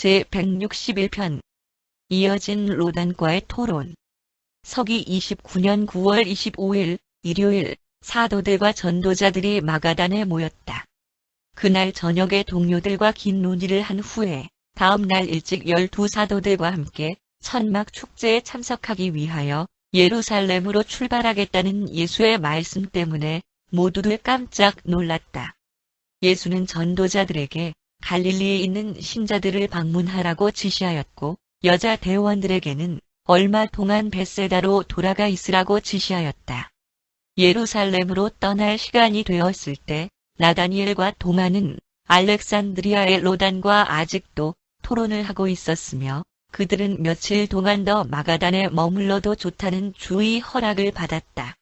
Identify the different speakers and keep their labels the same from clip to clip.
Speaker 1: 제161편 이어진 로단과의 토론 서기 29년 9월 25일 일요일 사도들과 전도자들이 마가단에 모였다. 그날 저녁에 동료들과 긴 논의를 한 후에 다음 날 일찍 열두 사도들과 함께 천막 축제에 참석하기 위하여 예루살렘으로 출발하겠다는 예수의 말씀 때문에 모두들 깜짝 놀랐다. 예수는 전도자들에게 갈릴리에 있는 신자들을 방문하라고 지시하였고 여자 대원들에게는 얼마 동안 베세다로 돌아가 있으라고 지시하였다. 예루살렘으로 떠날 시간이 되었을 때 나다니엘과 도마는 알렉산드리아의 로단과 아직도 토론을 하고 있었으며 그들은 며칠 동안 더 마가단에 머물러도 좋다는 주의 허락을 받았다.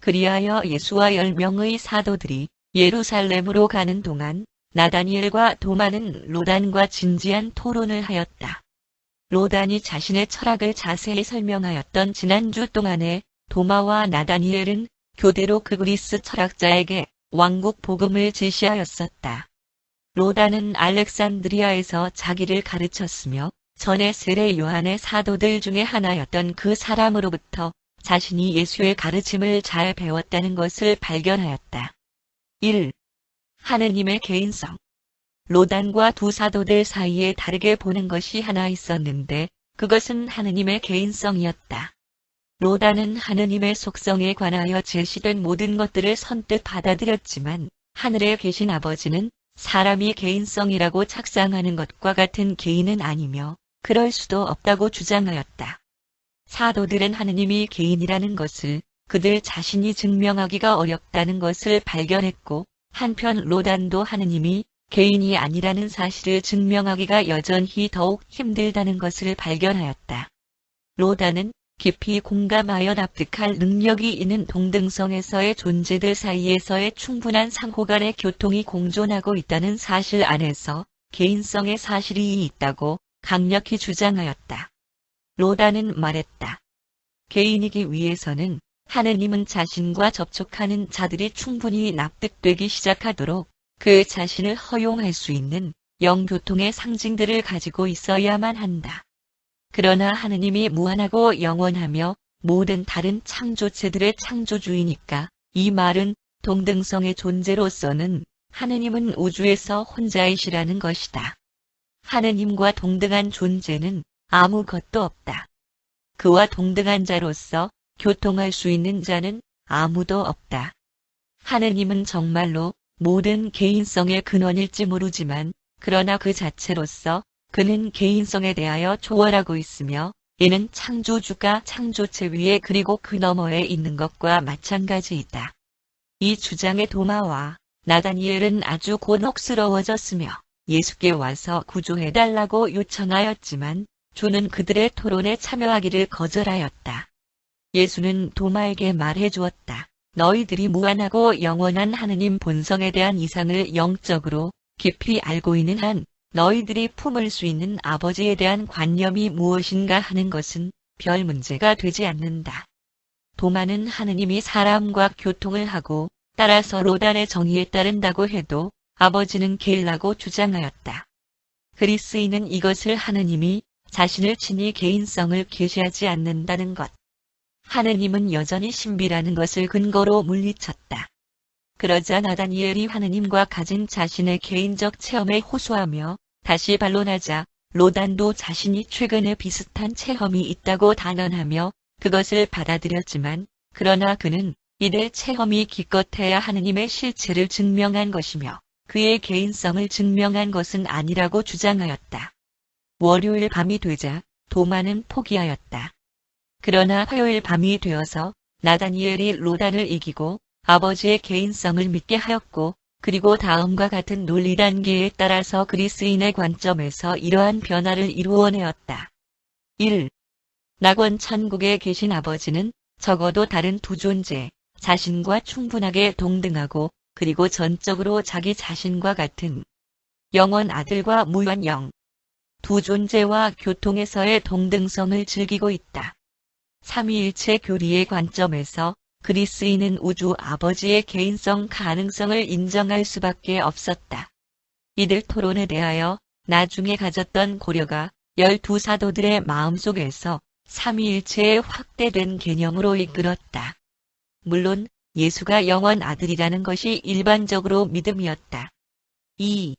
Speaker 1: 그리하여 예수와 열 명의 사도들이 예루살렘으로 가는 동안 나다니엘과 도마는 로단과 진지한 토론을 하였다. 로단이 자신의 철학을 자세히 설명하였던 지난주 동안에 도마와 나다니엘은 교대로 그 그리스 철학자에게 왕국 복음을 제시하였었다. 로단은 알렉산드리아에서 자기를 가르쳤으며 전에 세례 요한의 사도들 중에 하나였던 그 사람으로부터 자신이 예수의 가르침을 잘 배웠다는 것을 발견하였다. 1. 하느님의 개인성 로단과 두 사도들 사이에 다르게 보는 것이 하나 있었는데 그것은 하느님의 개인성이었다. 로단은 하느님의 속성에 관하여 제시된 모든 것들을 선뜻 받아들였지만 하늘에 계신 아버지는 사람이 개인성이라고 착상하는 것과 같은 개인은 아니며 그럴 수도 없다고 주장하였다. 사도들은 하느님이 개인이라는 것을 그들 자신이 증명하기가 어렵다는 것을 발견했고 한편 로단도 하느님이 개인이 아니라는 사실을 증명하기가 여전히 더욱 힘들다는 것을 발견하였다. 로단은 깊이 공감하여 납득할 능력이 있는 동등성에서의 존재들 사이에서의 충분한 상호간의 교통이 공존하고 있다는 사실 안에서 개인성의 사실이 있다고 강력히 주장하였다. 로단은 말했다. 개인이기 위해서는 하느님은 자신과 접촉하는 자들이 충분히 납득되기 시작하도록 그 자신을 허용할 수 있는 영교통의 상징들을 가지고 있어야만 한다. 그러나 하느님이 무한하고 영원하며 모든 다른 창조체들의 창조주이니까 이 말은 동등성의 존재로서는 하느님은 우주에서 혼자이시라는 것이다. 하느님과 동등한 존재는 아무것도 없다. 그와 동등한 자로서 교통할 수 있는 자는 아무도 없다. 하느님은 정말로 모든 개인성의 근원일지 모르지만 그러나 그 자체로서 그는 개인성에 대하여 초월하고 있으며 이는 창조주가 창조체 위에 그리고 그 너머에 있는 것과 마찬가지이다. 이 주장의 도마와 나다니엘은 아주 곤혹스러워졌으며 예수께 와서 구조해달라고 요청하였지만 주는 그들의 토론에 참여하기를 거절하였다. 예수는 도마에게 말해 주었다. 너희들이 무한하고 영원한 하느님 본성에 대한 이상을 영적으로 깊이 알고 있는 한 너희들이 품을 수 있는 아버지에 대한 관념이 무엇인가 하는 것은 별 문제가 되지 않는다. 도마는 하느님이 사람과 교통을 하고 따라서 로단의 정의에 따른다고 해도 아버지는 게일라고 주장하였다. 그리스인은 이것을 하느님이 자신을 친히 개인성을 계시하지 않는다는 것. 하느님은 여전히 신비라는 것을 근거로 물리쳤다. 그러자 나다니엘이 하느님과 가진 자신의 개인적 체험에 호소하며 다시 반론하자 로단도 자신이 최근에 비슷한 체험이 있다고 단언하며 그것을 받아들였지만 그러나 그는 이들 체험이 기껏해야 하느님의 실체를 증명한 것이며 그의 개인성을 증명한 것은 아니라고 주장하였다. 월요일 밤이 되자 도마는 포기하였다. 그러나 화요일 밤이 되어서 나다니엘이 로단을 이기고 아버지의 개인성을 믿게 하였고 그리고 다음과 같은 논리 단계에 따라서 그리스인의 관점에서 이러한 변화를 이루어내었다. 1. 낙원 천국에 계신 아버지는 적어도 다른 두 존재, 자신과 충분하게 동등하고 그리고 전적으로 자기 자신과 같은 영원 아들과 무한 영. 두 존재와 교통에서의 동등성을 즐기고 있다. 삼위일체 교리의 관점에서 그리스인은 우주 아버지의 개인성 가능성을 인정할 수밖에 없었다. 이들 토론에 대하여 나중에 가졌던 고려가 열두 사도들의 마음속에서 삼위일체의 확대된 개념으로 이끌었다. 물론 예수가 영원 아들이라는 것이 일반적으로 믿음이었다. 2.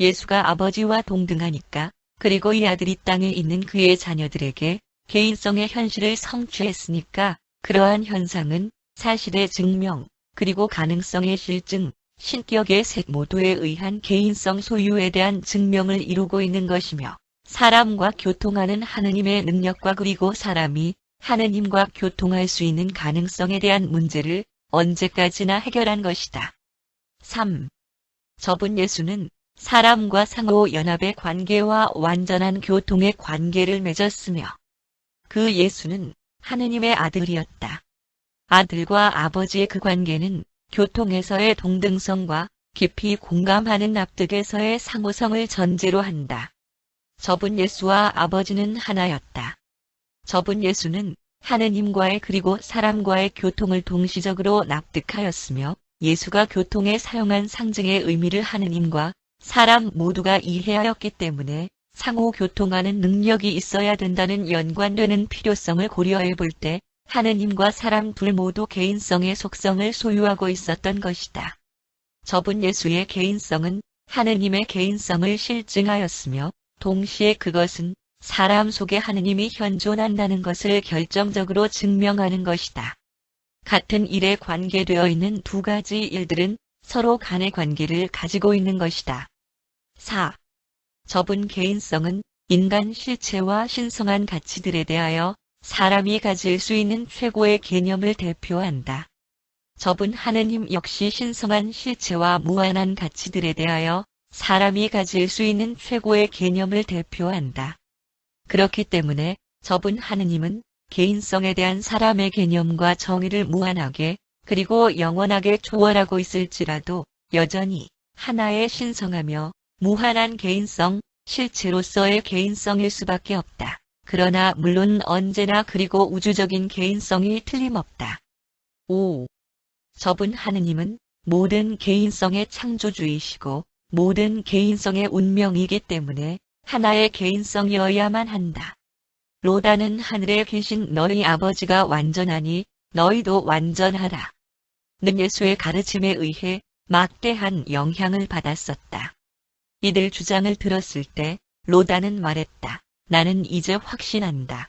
Speaker 1: 예수가 아버지와 동등하니까 그리고 이 아들이 땅에 있는 그의 자녀들에게 개인성의 현실을 성취했으니까 그러한 현상은 사실의 증명 그리고 가능성의 실증, 신격의 색 모두에 의한 개인성 소유에 대한 증명을 이루고 있는 것이며 사람과 교통하는 하느님의 능력과 그리고 사람이 하느님과 교통할 수 있는 가능성에 대한 문제를 언제까지나 해결한 것이다. 3. 저분 예수는 사람과 상호 연합의 관계와 완전한 교통의 관계를 맺었으며 그 예수는 하느님의 아들이었다. 아들과 아버지의 그 관계는 교통에서의 동등성과 깊이 공감하는 납득에서의 상호성을 전제로 한다. 저분 예수와 아버지는 하나였다. 저분 예수는 하느님과의 그리고 사람과의 교통을 동시적으로 납득하였으며 예수가 교통에 사용한 상징의 의미를 하느님과 사람 모두가 이해하였기 때문에 상호 교통하는 능력이 있어야 된다는 연관되는 필요성을 고려해 볼 때 하느님과 사람 둘 모두 개인성의 속성을 소유하고 있었던 것이다. 저분 예수의 개인성은 하느님의 개인성을 실증하였으며 동시에 그것은 사람 속에 하느님이 현존한다는 것을 결정적으로 증명하는 것이다. 같은 일에 관계되어 있는 두 가지 일들은 서로 간의 관계를 가지고 있는 것이다. 4. 저분 개인성은 인간 실체와 신성한 가치들에 대하여 사람이 가질 수 있는 최고의 개념을 대표한다. 저분 하느님 역시 신성한 실체와 무한한 가치들에 대하여 사람이 가질 수 있는 최고의 개념을 대표한다. 그렇기 때문에 저분 하느님은 개인성에 대한 사람의 개념과 정의를 무한하게 그리고 영원하게 초월하고 있을지라도 여전히 하나의 신성하며 무한한 개인성, 실체로서의 개인성일 수밖에 없다. 그러나 물론 언제나 그리고 우주적인 개인성이 틀림없다. 5. 저분 하느님은 모든 개인성의 창조주이시고 모든 개인성의 운명이기 때문에 하나의 개인성이어야만 한다. 로다는 하늘에 계신 너희 아버지가 완전하니 너희도 완전하라. 는 예수의 가르침에 의해 막대한 영향을 받았었다. 이들 주장을 들었을 때 로다는 말했다. 나는 이제 확신한다.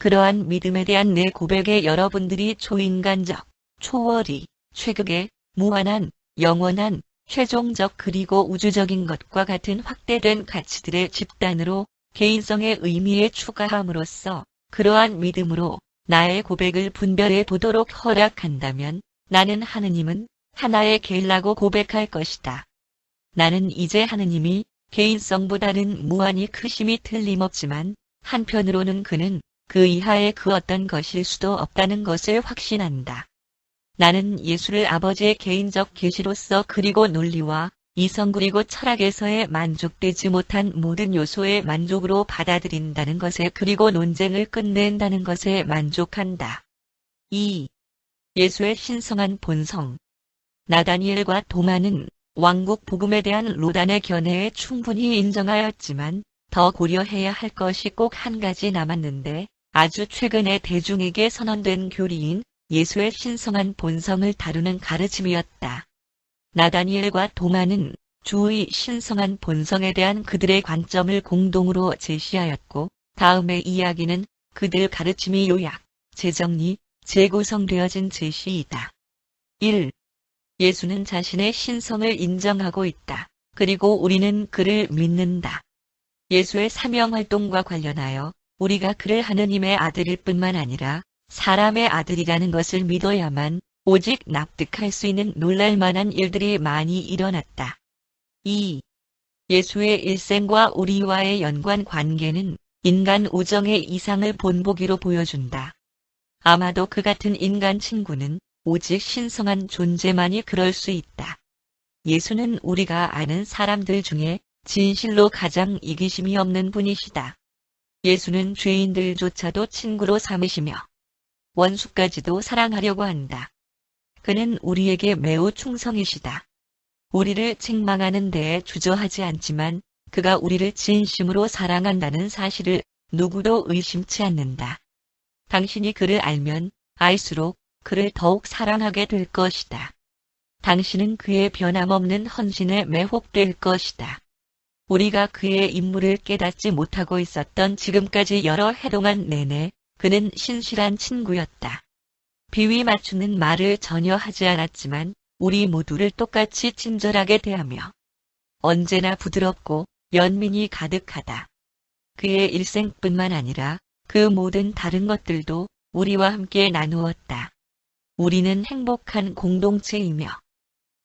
Speaker 1: 그러한 믿음에 대한 내 고백에 여러분들이 초인간적, 초월이, 최극의, 무한한, 영원한, 최종적 그리고 우주적인 것과 같은 확대된 가치들의 집단으로 개인성의 의미에 추가함으로써 그러한 믿음으로 나의 고백을 분별해 보도록 허락한다면 나는 하느님은 하나의 개일라고 고백할 것이다. 나는 이제 하느님이 개인성보다는 무한히 크심이 틀림없지만 한편으로는 그는 그 이하의 그 어떤 것일 수도 없다는 것을 확신한다. 나는 예수를 아버지의 개인적 계시로서 그리고 논리와 이성 그리고 철학에서의 만족되지 못한 모든 요소의 만족으로 받아들인다는 것에 그리고 논쟁을 끝낸다는 것에 만족한다. 2. 예수의 신성한 본성 나다니엘과 도마는 왕국 복음에 대한 로단의 견해에 충분히 인정하였지만 더 고려해야 할 것이 꼭 한 가지 남았는데 아주 최근에 대중에게 선언된 교리인 예수의 신성한 본성을 다루는 가르침이었다. 나다니엘과 도마는 주의 신성한 본성에 대한 그들의 관점을 공동으로 제시하였고 다음의 이야기는 그들 가르침이 요약, 재정리, 재구성되어진 제시이다. 1. 예수는 자신의 신성을 인정하고 있다. 그리고 우리는 그를 믿는다. 예수의 사명 활동과 관련하여 우리가 그를 하느님의 아들일 뿐만 아니라 사람의 아들이라는 것을 믿어야만 오직 납득할 수 있는 놀랄만한 일들이 많이 일어났다. 2. 예수의 일생과 우리와의 연관 관계는 인간 우정의 이상을 본보기로 보여준다. 아마도 그 같은 인간 친구는 오직 신성한 존재만이 그럴 수 있다. 예수는 우리가 아는 사람들 중에 진실로 가장 이기심이 없는 분이시다. 예수는 죄인들조차도 친구로 삼으시며 원수까지도 사랑하려고 한다. 그는 우리에게 매우 충성이시다. 우리를 책망하는 데에 주저하지 않지만 그가 우리를 진심으로 사랑한다는 사실을 누구도 의심치 않는다. 당신이 그를 알면 알수록 그를 더욱 사랑하게 될 것이다. 당신은 그의 변함없는 헌신에 매혹될 것이다. 우리가 그의 인물을 깨닫지 못하고 있었던 지금까지 여러 해 동안 내내 그는 신실한 친구였다. 비위 맞추는 말을 전혀 하지 않았지만 우리 모두를 똑같이 친절하게 대하며 언제나 부드럽고 연민이 가득하다. 그의 일생뿐만 아니라 그 모든 다른 것들도 우리와 함께 나누었다. 우리는 행복한 공동체이며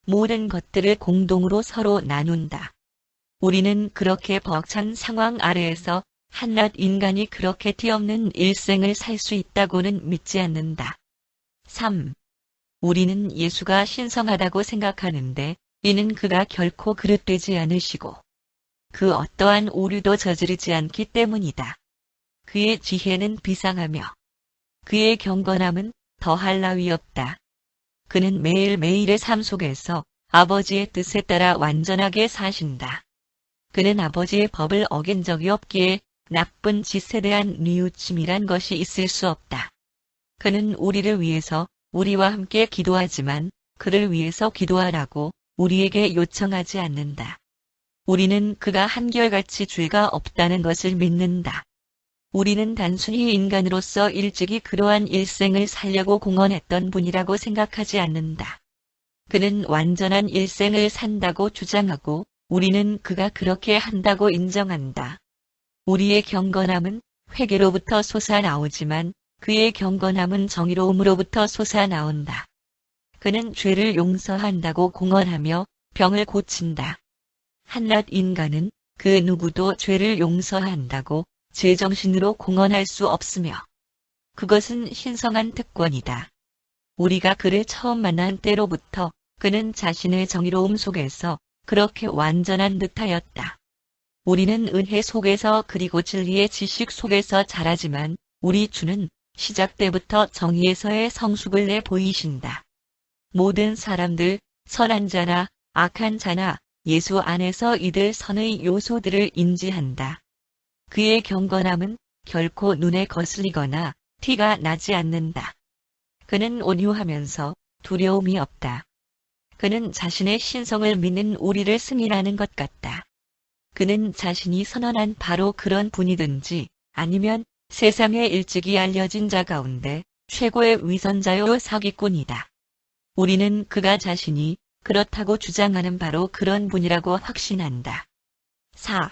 Speaker 1: 모든 것들을 공동으로 서로 나눈다. 우리는 그렇게 벅찬 상황 아래에서 한낱 인간이 그렇게 티없는 일생을 살 수 있다고는 믿지 않는다. 3. 우리는 예수가 신성하다고 생각하는데 이는 그가 결코 그릇되지 않으시고 그 어떠한 오류도 저지르지 않기 때문이다. 그의 지혜는 비상하며 그의 경건함은 더할 나위 없다. 그는 매일매일의 삶 속에서 아버지의 뜻에 따라 완전하게 사신다. 그는 아버지의 법을 어긴 적이 없기에 나쁜 짓에 대한 뉘우침이란 것이 있을 수 없다. 그는 우리를 위해서 우리와 함께 기도하지만 그를 위해서 기도하라고 우리에게 요청하지 않는다. 우리는 그가 한결같이 죄가 없다는 것을 믿는다. 우리는 단순히 인간으로서 일찍이 그러한 일생을 살려고 공헌했던 분이라고 생각하지 않는다. 그는 완전한 일생을 산다고 주장하고 우리는 그가 그렇게 한다고 인정한다. 우리의 경건함은 회개로부터 솟아나오지만 그의 경건함은 정의로움으로부터 솟아나온다. 그는 죄를 용서한다고 공언하며 병을 고친다. 한낱 인간은 그 누구도 죄를 용서한다고 제정신으로 공언할 수 없으며 그것은 신성한 특권이다. 우리가 그를 처음 만난 때로부터 그는 자신의 정의로움 속에서 그렇게 완전한 듯하였다. 우리는 은혜 속에서 그리고 진리의 지식 속에서 자라지만 우리 주는 시작 때부터 정의에서의 성숙을 내 보이신다. 모든 사람들, 선한 자나 악한 자나 예수 안에서 이들 선의 요소들을 인지한다. 그의 경건함은 결코 눈에 거슬리거나 티가 나지 않는다. 그는 온유하면서 두려움이 없다. 그는 자신의 신성을 믿는 우리를 승인하는 것 같다. 그는 자신이 선언한 바로 그런 분이든지 아니면 세상에 일찍이 알려진 자 가운데 최고의 위선자요 사기꾼이다. 우리는 그가 자신이 그렇다고 주장하는 바로 그런 분이라고 확신한다. 4.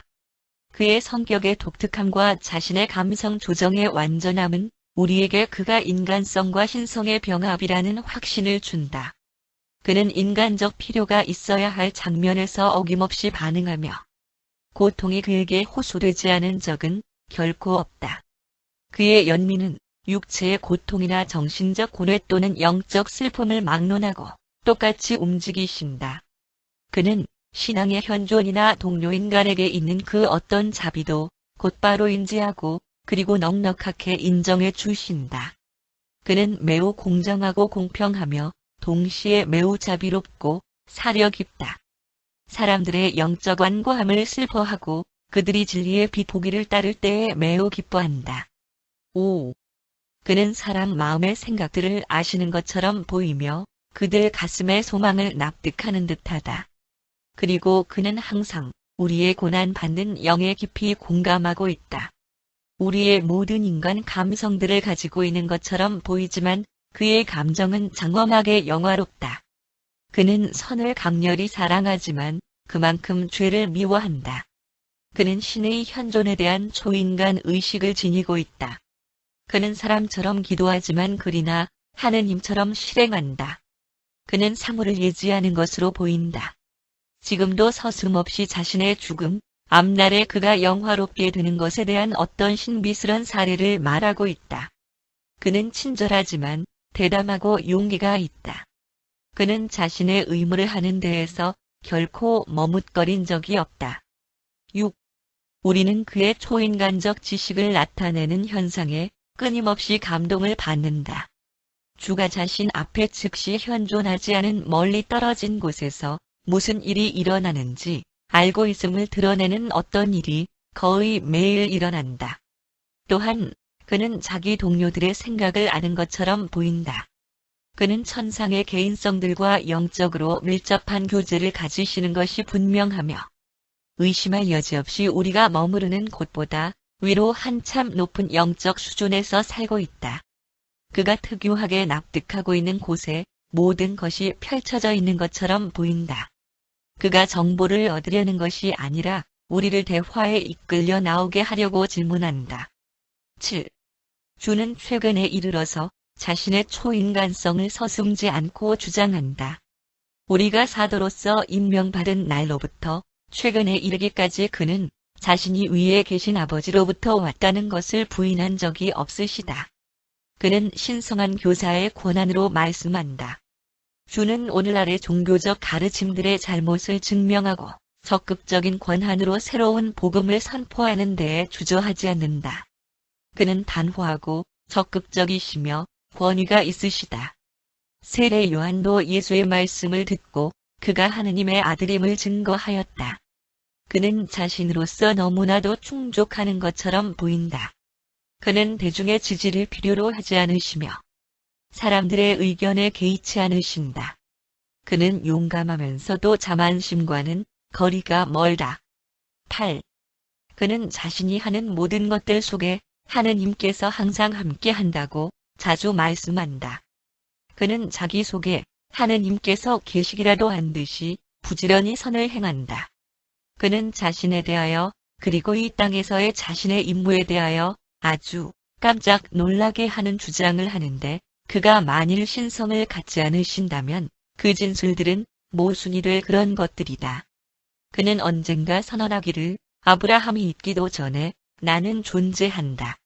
Speaker 1: 그의 성격의 독특함과 자신의 감성 조정의 완전함은 우리에게 그가 인간성과 신성의 병합이라는 확신을 준다. 그는 인간적 필요가 있어야 할 장면에서 어김없이 반응하며 고통이 그에게 호소되지 않은 적은 결코 없다. 그의 연민은 육체의 고통이나 정신적 고뇌 또는 영적 슬픔을 막론하고 똑같이 움직이신다. 그는 신앙의 현존이나 동료 인간에게 있는 그 어떤 자비도 곧바로 인지하고 그리고 넉넉하게 인정해 주신다. 그는 매우 공정하고 공평하며 동시에 매우 자비롭고 사려 깊다. 사람들의 영적 완고함을 슬퍼하고 그들이 진리의 비보기를 따를 때에 매우 기뻐한다. 5. 그는 사람 마음의 생각들을 아시는 것처럼 보이며 그들 가슴의 소망을 납득하는 듯하다. 그리고 그는 항상 우리의 고난 받는 영에 깊이 공감하고 있다. 우리의 모든 인간 감성들을 가지고 있는 것처럼 보이지만 그의 감정은 장엄하게 영화롭다. 그는 선을 강렬히 사랑하지만 그만큼 죄를 미워한다. 그는 신의 현존에 대한 초인간 의식을 지니고 있다. 그는 사람처럼 기도하지만 그리나 하느님처럼 실행한다. 그는 사물을 예지하는 것으로 보인다. 지금도 서슴없이 자신의 죽음, 앞날에 그가 영화롭게 되는 것에 대한 어떤 신비스런 사례를 말하고 있다. 그는 친절하지만 대담하고 용기가 있다. 그는 자신의 의무를 하는 데에서 결코 머뭇거린 적이 없다. 6. 우리는 그의 초인간적 지식을 나타내는 현상에 끊임없이 감동을 받는다. 주가 자신 앞에 즉시 현존하지 않은 멀리 떨어진 곳에서 무슨 일이 일어나는지 알고 있음을 드러내는 어떤 일이 거의 매일 일어난다. 또한 그는 자기 동료들의 생각을 아는 것처럼 보인다. 그는 천상의 개인성들과 영적으로 밀접한 교제를 가지시는 것이 분명하며 의심할 여지 없이 우리가 머무르는 곳보다 위로 한참 높은 영적 수준에서 살고 있다. 그가 특유하게 납득하고 있는 곳에 모든 것이 펼쳐져 있는 것처럼 보인다. 그가 정보를 얻으려는 것이 아니라 우리를 대화에 이끌려 나오게 하려고 질문한다. 7. 주는 최근에 이르러서 자신의 초인간성을 서슴지 않고 주장한다. 우리가 사도로서 임명받은 날로부터 최근에 이르기까지 그는 자신이 위에 계신 아버지로부터 왔다는 것을 부인한 적이 없으시다. 그는 신성한 교사의 권한으로 말씀한다. 주는 오늘날의 종교적 가르침들의 잘못을 증명하고 적극적인 권한으로 새로운 복음을 선포하는 데에 주저하지 않는다. 그는 단호하고 적극적이시며 권위가 있으시다. 세례 요한도 예수의 말씀을 듣고 그가 하느님의 아들임을 증거하였다. 그는 자신으로서 너무나도 충족하는 것처럼 보인다. 그는 대중의 지지를 필요로 하지 않으시며 사람들의 의견에 개의치 않으신다. 그는 용감하면서도 자만심과는 거리가 멀다. 8. 그는 자신이 하는 모든 것들 속에 하느님께서 항상 함께 한다고 자주 말씀한다. 그는 자기 속에 하느님께서 계시기라도 한 듯이 부지런히 선을 행한다. 그는 자신에 대하여 그리고 이 땅에서의 자신의 임무에 대하여 아주 깜짝 놀라게 하는 주장을 하는데 그가 만일 신성을 갖지 않으신다면 그 진술들은 모순이 될 그런 것들이다. 그는 언젠가 선언하기를 아브라함이 있기도 전에 나는 존재한다.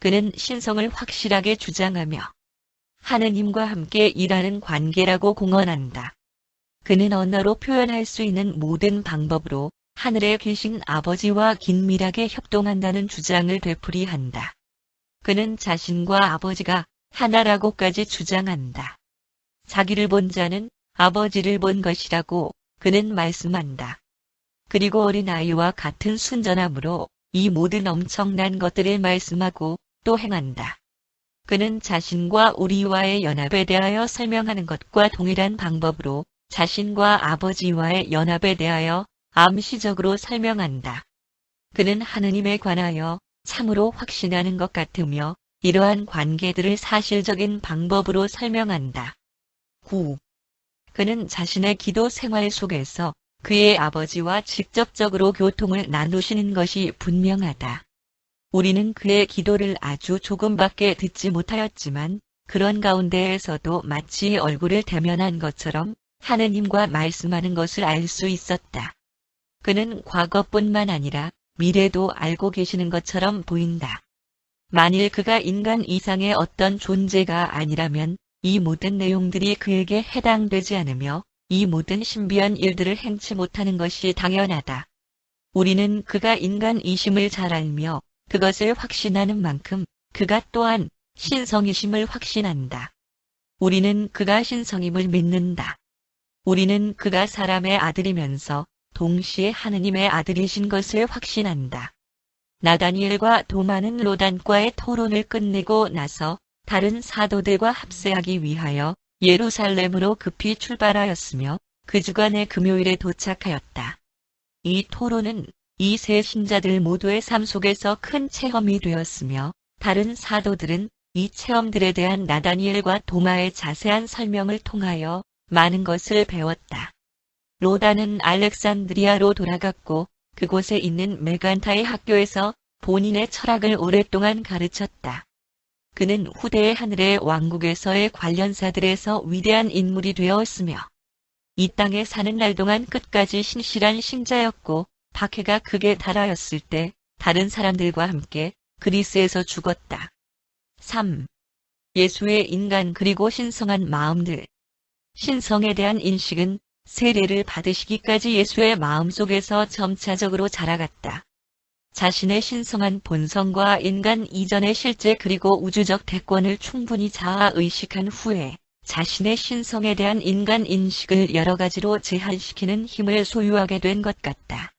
Speaker 1: 그는 신성을 확실하게 주장하며 하느님과 함께 일하는 관계라고 공언한다. 그는 언어로 표현할 수 있는 모든 방법으로 하늘에 계신 아버지와 긴밀하게 협동한다는 주장을 되풀이한다. 그는 자신과 아버지가 하나라고까지 주장한다. 자기를 본 자는 아버지를 본 것이라고 그는 말씀한다. 그리고 어린아이와 같은 순전함으로 이 모든 엄청난 것들을 말씀하고 또 행한다. 그는 자신과 우리와의 연합에 대하여 설명하는 것과 동일한 방법으로 자신과 아버지와의 연합에 대하여 암시적으로 설명한다. 그는 하느님에 관하여 참으로 확신하는 것 같으며 이러한 관계들을 사실적인 방법으로 설명한다. 9. 그는 자신의 기도 생활 속에서 그의 아버지와 직접적으로 교통을 나누시는 것이 분명하다. 우리는 그의 기도를 아주 조금밖에 듣지 못하였지만 그런 가운데에서도 마치 얼굴을 대면한 것처럼 하느님과 말씀하는 것을 알 수 있었다. 그는 과거뿐만 아니라 미래도 알고 계시는 것처럼 보인다. 만일 그가 인간 이상의 어떤 존재가 아니라면 이 모든 내용들이 그에게 해당되지 않으며 이 모든 신비한 일들을 행치 못하는 것이 당연하다. 우리는 그가 인간이심을 잘 알며 그것을 확신하는 만큼 그가 또한 신성이심을 확신한다. 우리는 그가 신성임을 믿는다. 우리는 그가 사람의 아들이면서 동시에 하느님의 아들이신 것을 확신한다. 나다니엘과 도마는 로단과의 토론을 끝내고 나서 다른 사도들과 합세하기 위하여 예루살렘으로 급히 출발하였으며 그 주간의 금요일에 도착하였다. 이 토론은 이 세 신자들 모두의 삶 속에서 큰 체험이 되었으며 다른 사도들은 이 체험들에 대한 나다니엘과 도마의 자세한 설명을 통하여 많은 것을 배웠다. 로다는 알렉산드리아로 돌아갔고 그곳에 있는 메간타의 학교에서 본인의 철학을 오랫동안 가르쳤다. 그는 후대의 하늘의 왕국에서의 관련사들에서 위대한 인물이 되었으며 이 땅에 사는 날 동안 끝까지 신실한 신자였고 박해가 극에 달하였을 때 다른 사람들과 함께 그리스에서 죽었다. 3. 예수의 인간 그리고 신성한 마음들 신성에 대한 인식은 세례를 받으시기까지 예수의 마음속에서 점차적으로 자라갔다. 자신의 신성한 본성과 인간 이전의 실제 그리고 우주적 대권을 충분히 자아 의식한 후에 자신의 신성에 대한 인간 인식을 여러 가지로 제한시키는 힘을 소유하게 된 것 같다.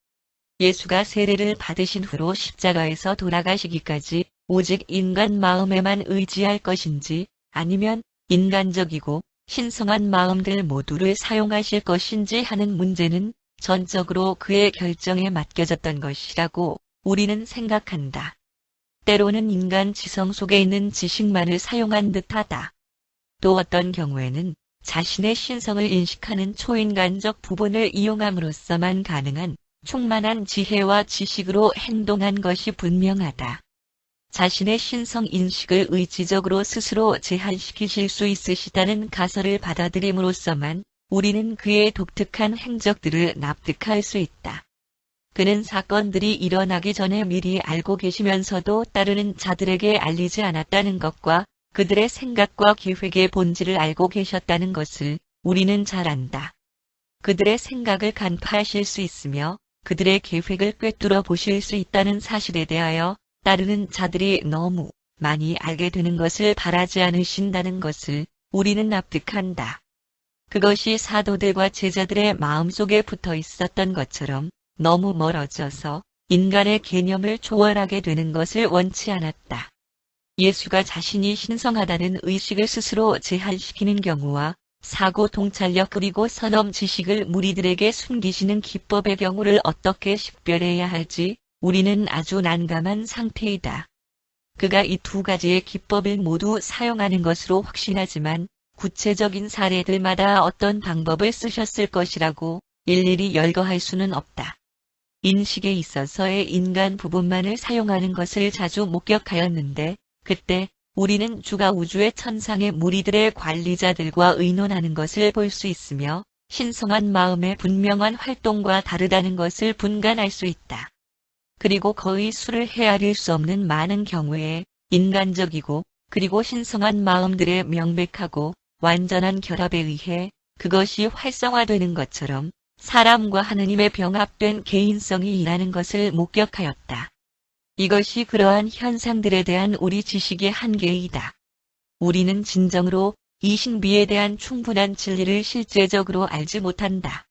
Speaker 1: 예수가 세례를 받으신 후로 십자가에서 돌아가시기까지 오직 인간 마음에만 의지할 것인지 아니면 인간적이고 신성한 마음들 모두를 사용하실 것인지 하는 문제는 전적으로 그의 결정에 맡겨졌던 것이라고 우리는 생각한다. 때로는 인간 지성 속에 있는 지식만을 사용한 듯하다. 또 어떤 경우에는 자신의 신성을 인식하는 초인간적 부분을 이용함으로써만 가능한 충만한 지혜와 지식으로 행동한 것이 분명하다. 자신의 신성 인식을 의지적으로 스스로 제한시키실 수 있으시다는 가설을 받아들임으로써만 우리는 그의 독특한 행적들을 납득할 수 있다. 그는 사건들이 일어나기 전에 미리 알고 계시면서도 따르는 자들에게 알리지 않았다는 것과 그들의 생각과 계획의 본질을 알고 계셨다는 것을 우리는 잘 안다. 그들의 생각을 간파하실 수 있으며 그들의 계획을 꿰뚫어 보실 수 있다는 사실에 대하여 따르는 자들이 너무 많이 알게 되는 것을 바라지 않으신다는 것을 우리는 납득한다. 그것이 사도들과 제자들의 마음속에 붙어 있었던 것처럼 너무 멀어져서 인간의 개념을 초월하게 되는 것을 원치 않았다. 예수가 자신이 신성하다는 의식을 스스로 제한시키는 경우와 사고 통찰력 그리고 선엄 지식을 무리들에게 숨기시는 기법의 경우를 어떻게 식별해야 할지 우리는 아주 난감한 상태이다. 그가 이 두 가지의 기법을 모두 사용하는 것으로 확신하지만 구체적인 사례들마다 어떤 방법을 쓰셨을 것이라고 일일이 열거할 수는 없다. 인식에 있어서의 인간 부분만을 사용하는 것을 자주 목격하였는데 그때 우리는 주가 우주의 천상의 무리들의 관리자들과 의논하는 것을 볼 수 있으며 신성한 마음의 분명한 활동과 다르다는 것을 분간할 수 있다. 그리고 거의 수를 헤아릴 수 없는 많은 경우에 인간적이고 그리고 신성한 마음들의 명백하고 완전한 결합에 의해 그것이 활성화되는 것처럼 사람과 하느님의 병합된 개인성이 일하는 것을 목격하였다. 이것이 그러한 현상들에 대한 우리 지식의 한계이다. 우리는 진정으로 이 신비에 대한 충분한 진리를 실제적으로 알지 못한다.